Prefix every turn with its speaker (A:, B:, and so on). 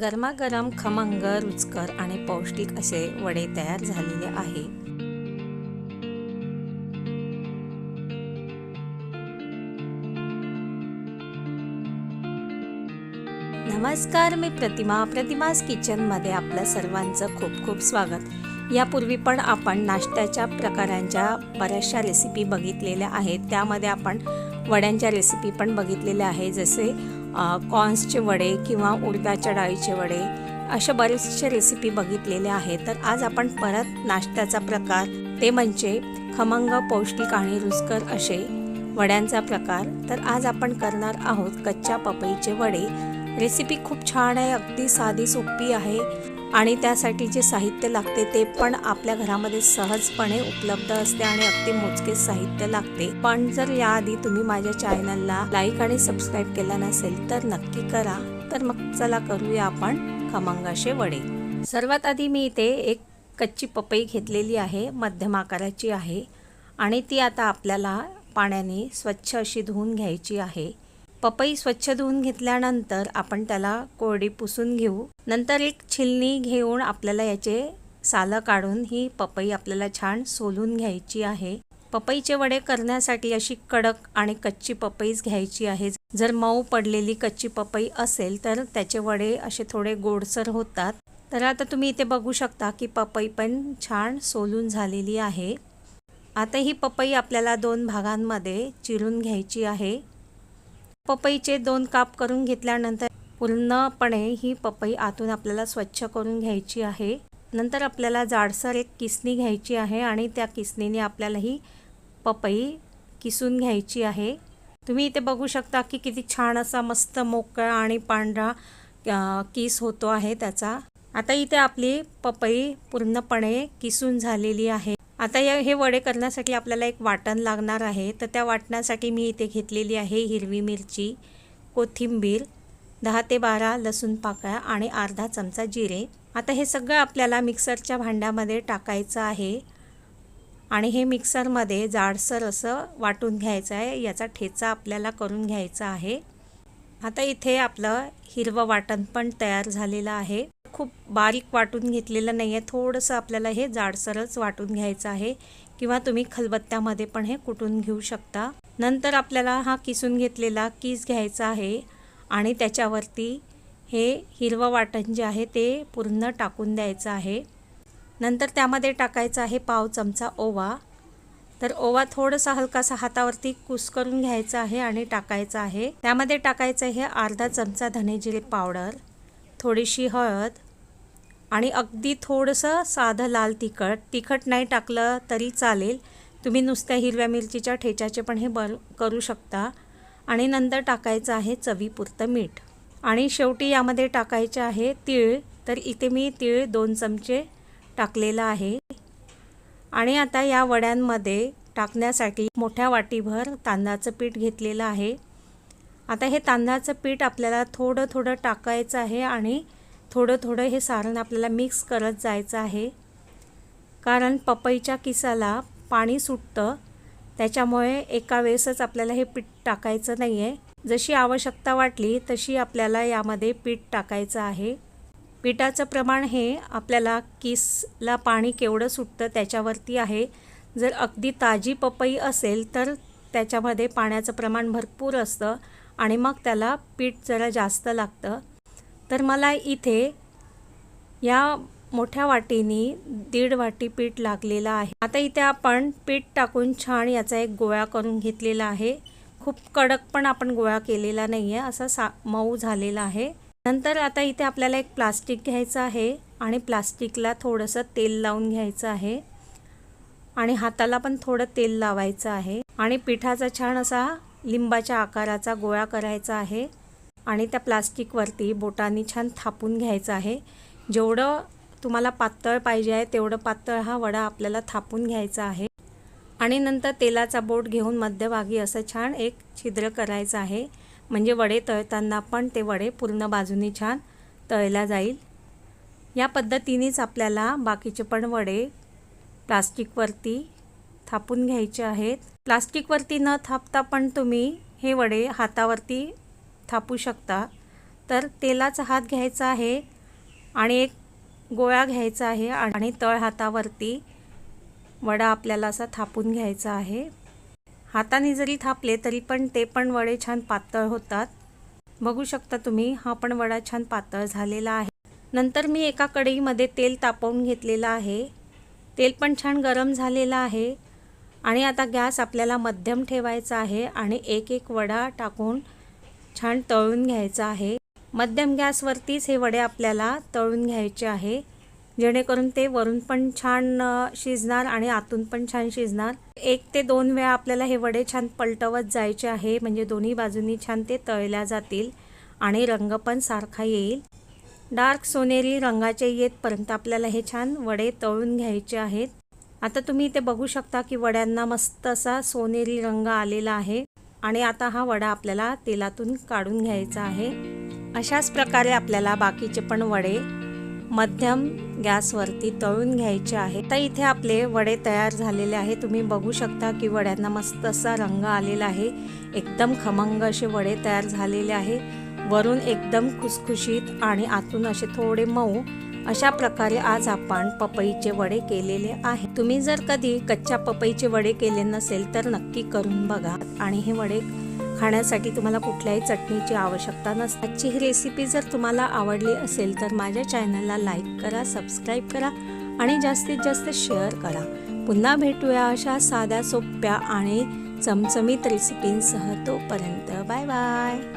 A: गरमागरम खमंग रुचकर आणि पौष्टिक असे वडे तयार झालेले आहे. नमस्कार मी प्रतिमा. प्रतिमास किचनमध्ये आपलं सर्वांचं खूप खूप स्वागत. यापूर्वी पण आपण नाश्त्याच्या प्रकारांच्या बऱ्याचशा रेसिपी बघितलेल्या आहेत. त्यामध्ये आपण वड्यांच्या रेसिपी पण बघितलेल्या आहे जसे कॉर्न्सचे वडे किंवा उडदाच्या डाळीचे वडे अशा बरेचसे रेसिपी बघितलेल्या आहेत. तर आज आपण परत नाश्त्याचा प्रकार ते म्हणजे खमंग पौष्टिक आणि रुचकर असे वड्यांचा प्रकार. तर आज आपण करणार आहोत कच्च्या पपईचे वडे. रेसिपी खूप छान आहे अगदी साधी सोपी आहे. आणि त्यासाठी जे साहित्य लागते ते पण आपल्या घरामध्ये सहजपणे उपलब्ध असते आणि अगदी मोजके साहित्य लागते. पण जर याआधी तुम्ही माझ्या चॅनलला लाईक आणि सबस्क्राईब केला नसेल तर नक्की करा. तर मग चला करूया आपण खमंगाशे वडे. सर्वात आधी मी इथे एक कच्ची पपई घेतलेली आहे मध्यम आकाराची आहे. आणि ती आता आपल्याला पाण्याने स्वच्छ अशी धुवून घ्यायची आहे. पपई स्वच्छ धुवून घेतल्यानंतर आपण त्याला कोरडी पुसून घेऊ. नंतर एक छिलनी घेऊन आपल्याला याचे सालं काढून ही पपई आपल्याला छान सोलून घ्यायची आहे. पपईचे वडे करण्यासाठी अशी कडक आणि कच्ची पपईच घ्यायची आहे. जर मऊ पडलेली कच्ची पपई असेल तर त्याचे वडे असे थोडे गोडसर होतात. तर आता तुम्ही इथे बघू शकता की पपई पण छान सोलून झालेली आहे. आता ही पपई आपल्याला दोन भागांमध्ये चिरून घ्यायची आहे. पपईचे दोन काप करून घेतल्यानंतर पूर्णपणे ही पपई आतून आपल्याला स्वच्छ करून घ्यायची आहे. नंतर आपल्याला जाडसर एक किसणी घ्यायची आहे आणि त्या किसणीने आपल्याला ही पपई किसून घ्यायची आहे. तुम्ही इथे बघू शकता की किती छान असा मस्त मोकळा आणि पांढरा किस होतो आहे त्याचा. आता इथे आपली पपई पूर्णपणे किसून झालेली आहे. आता या हे वडे करण्यासाठी आपल्याला एक वाटण लागणार आहे. तर त्या वाटणासाठी मी इथे घेतलेली आहे हिरवी मिरची कोथिंबीर दहा ते बारा लसूण पाकळ्या आणि अर्धा चमचा जिरे. आता हे सगळं आपल्याला मिक्सरच्या भांड्यामध्ये टाकायचं आहे. आणि हे मिक्सरमध्ये जाडसर असं वाटून घ्यायचं आहे. याचा ठेचा आपल्याला करून घ्यायचा आहे. आता इथे आपलं हिरवं वाटण पण तयार झालेलं आहे. खूप बारीक वाटून घेतलेलं नाही आहे थोडंसं आपल्याला हे जाडसरच वाटून घ्यायचं आहे किंवा तुम्ही खलबत्त्यामध्ये पण हे कुटून घेऊ शकता. नंतर आपल्याला हा किसून घेतलेला किस घ्यायचा आहे आणि त्याच्यावरती हे हिरवं वाटण जे आहे ते पूर्ण टाकून द्यायचं आहे. नंतर त्यामध्ये टाकायचं आहे पाव चमचा ओवा. तर ओवा थोडंसं हलकासा हातावरती कुस करून घ्यायचा आहे आणि टाकायचं आहे. त्यामध्ये टाकायचं आहे अर्धा चमचा धनेजिरे पावडर थोडीशी हळद आणि अगदी थोडंसं साधं लाल तिखट तिखट नाही टाकलं तरी चालेल. तुम्ही नुसत्या हिरव्या मिरचीच्या ठेच्याचे पण हे बर करू शकता. आणि नंतर टाकायचं आहे चवीपुरतं मीठ. आणि शेवटी यामध्ये टाकायचे आहे तीळ. तर इथे मी तीळ दोन चमचे टाकलेला आहे. आणि आता या वड्यांमध्ये टाकण्यासाठी मोठ्या वाटीभर तांदळाचं पीठ घेतलेलं आहे. आता हे तांदळाचं पीठ आपल्याला थोडं थोडं टाकायचं आहे आणि थोडं थोडं हे सारण आपल्याला मिक्स करत जायचं आहे. कारण पपईच्या किसाला पाणी सुटतं त्याच्यामुळे एका वेळेसच आपल्याला हे पीठ टाकायचं नाही आहे जशी आवश्यकता वाटली तशी आपल्याला यामध्ये पीठ टाकायचं आहे. पिठाचं प्रमाण हे आपल्याला किसला पाणी केवढं सुटतं त्याच्यावरती आहे. जर अगदी ताजी पपई असेल तर त्याच्यामध्ये पाण्याचं प्रमाण भरपूर असतं आणि मग त्याला पीठ जरा जास्त लागतं. तर मला इथे या मोठ्या वाटीनी दीड वाटी पीठ लागलेलं आहे. आता इथे आपण पीठ टाकून छान याचा एक गोळा करून घेतलेला आहे. खूप कडक पण आपण गोळा केलेला नाही आहे असा सा मऊ झालेला आहे. नंतर आता इथे आपल्याला एक प्लास्टिक घ्यायचं आहे आणि प्लास्टिकला थोडंसं तेल लावून घ्यायचं आहे. आणि हाताला पण थोडं तेल लावायचं आहे. आणि पिठाचा छान असा लिंबाच्या आकाराचा गोळा करायचा आहे. आणि त्या प्लास्टिकवरती बोटांनी छान थापून घ्यायचं आहे. जेवढं तुम्हाला पातळ पाहिजे आहे तेवढं पातळ हा वडा आपल्याला थापून घ्यायचा आहे. आणि नंतर तेलाचा बोट घेऊन मध्यभागी असं छान एक छिद्र करायचं आहे. म्हणजे वडे तळताना पण ते वडे पूर्ण बाजूनी छान तळला जाईल. या पद्धतीनेच आपल्याला बाकीचे पण वडे प्लास्टिकवरती थापून घ्यायचे आहेत. प्लास्टिकवरती न थापता पण तुम्ही हे वडे हातावरती थापू शकता. तर तेलाचा हात घ्यायचा आहे आणि एक गोळा घ्यायचा आहे आणि तळ हातावरती वडा आपल्याला असा थापून घ्यायचा आहे. हाताने जरी थापले तरी पण ते पण वडे छान पातळ होतात. बघू शकता तुम्ही हा पण वडा छान पातळ झालेला आहे. नंतर मी एका कढईमध्ये तेल तापवून घेतलेलं आहे. तेल पण छान गरम झालेलं आहे आणि आता गॅस आपल्याला मध्यम ठेवायचा आहे आणि एक एक वडा टाकून छान तळून घ्यायचं आहे. मध्यम गॅसवरतीच हे वडे आपल्याला तळून घ्यायचे आहे. जेणेकरून ते वरून पण छान शिजणार आणि आतून पण छान शिजणार. एक ते दोन वेळा आपल्याला हे वडे छान पलटवत जायचे आहे. म्हणजे दोन्ही बाजूंनी छान ते तळल्या जातील आणि रंग पण सारखा येईल. डार्क सोनेरी रंगाचे येतपर्यंत आपल्याला हे छान वडे तळून घ्यायचे आहेत. आता तुम्ही इथे बघू शकता की वड्यांना मस्त असा सोनेरी रंग आलेला आहे. आणि आता हा वडा आपल्याला तेलातून काढून घ्यायचा आहे. अशाच प्रकारे आपल्याला बाकीचे पण वडे मध्यम गॅसवरती तळून घ्यायचे आहे तर इथे आपले वडे तयार झालेले आहे तुम्ही बघू शकता की वड्यांना मस्त असा रंग आलेला आहे. एकदम खमंग असे वडे तयार झालेले आहे. वरून एकदम खुसखुशीत आणि आतून असे थोडे मऊ अशा प्रकारे आज आपण पपईचे वडे केलेले आहे. तुम्ही जर कधी कच्च्या पपईचे वडे केले नसेल तर नक्की करून बघा. आणि हे वडे खाण्यासाठी तुम्हाला कुठल्याही चटणीची आवश्यकता नसते. आजची ही रेसिपी जर तुम्हाला आवडली असेल तर माझ्या चॅनलला लाईक करा सबस्क्राईब करा आणि जास्तीत जास्त शेअर करा. पुन्हा भेटूया अशा साध्या सोप्या आणि चमचमीत रेसिपींसह तोपर्यंत. Bye bye